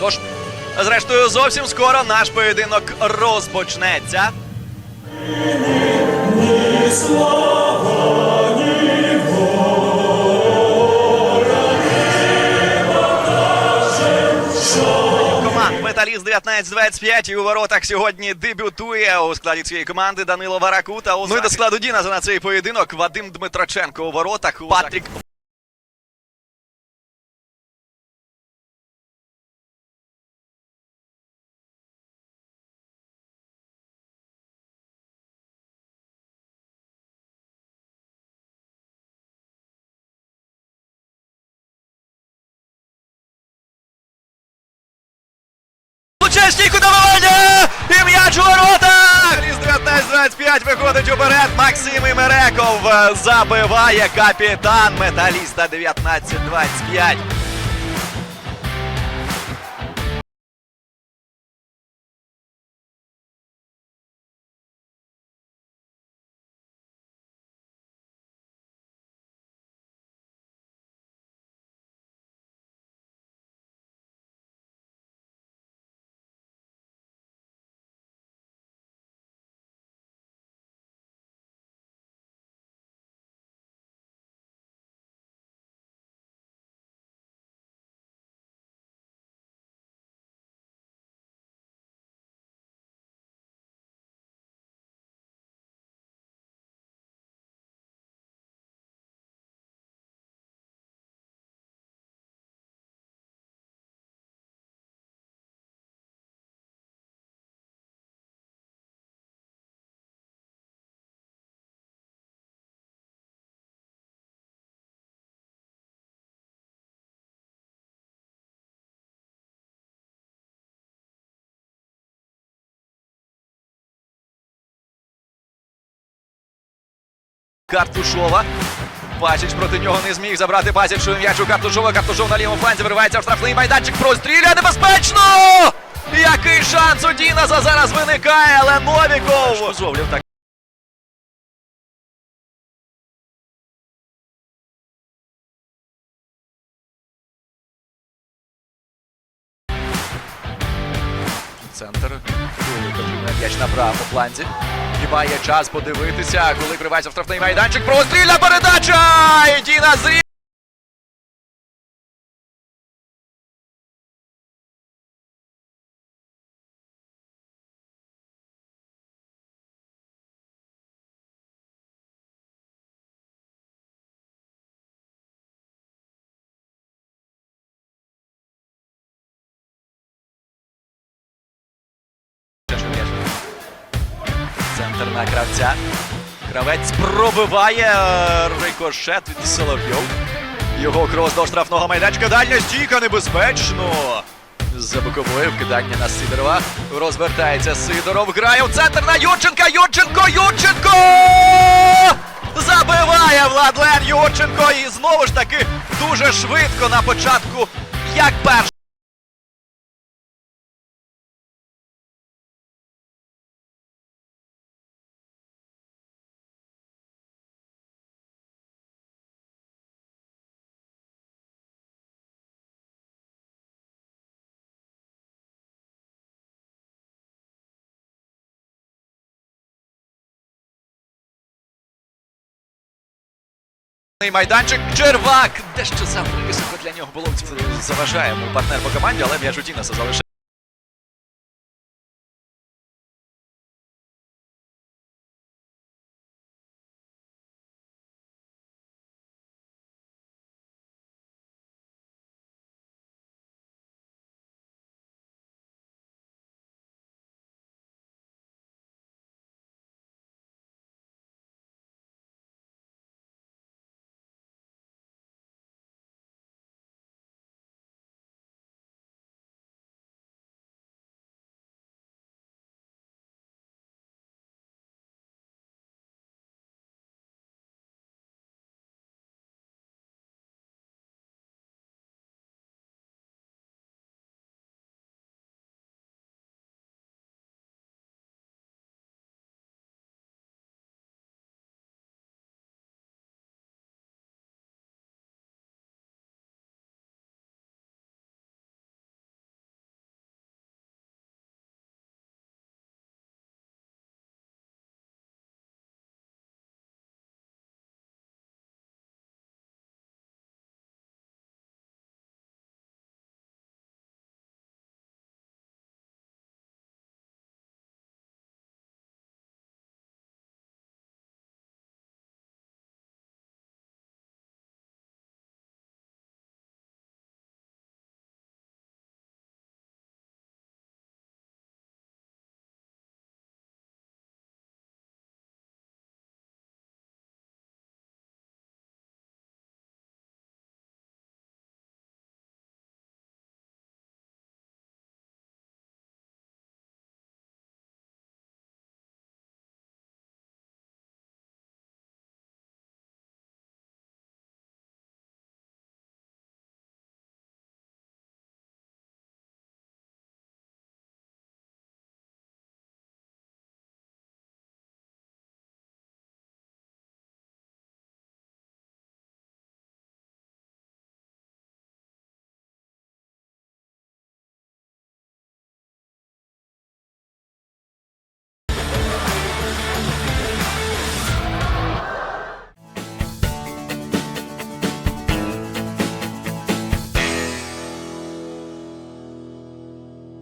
Тож, зрештою, зовсім скоро наш поєдинок розпочнеться. Команд Металіст 19-25 і у воротах сьогодні дебютує у складі цієї команди Данило Варакута. Ну і до складу Діна за на цей поєдинок Вадим Дмитроченко у воротах. Патрік Влучає стійку добивання! І м'яч у воротах! Ліс 19-25 виходить уперед. Максим Імереков забиває капітан металіста 19-25. Картушова. Пасіч проти нього не зміг забрати Пасіч м'яч у Картушова. Картушов на лівому фланзі виривається в штрафний майданчик. Прострілює небезпечно! Який шанс у Дінаса зараз виникає, але Новіков. Зовлів так. Центр. М'яч на правому фланзі. Хіба є час подивитися, коли кривається штрафний майданчик. Прострільна передача! І Діна зрі... Центр кравця. Кравець пробиває е, рикошет від Соловйов. Його крос до штрафного майданчика. Дальня стійка небезпечно. За боковою вкидання на Сидорова. Розвертається Сидоров. Грає в центр на Юрченка. Юрченко! Юрченко! Забиває Владлен Юрченко. І знову ж таки дуже швидко на початку, як перший. Майданчик Червак. Дещо зависоко для нього було. Заважає йому партнер по команді, але Дінаса залишає.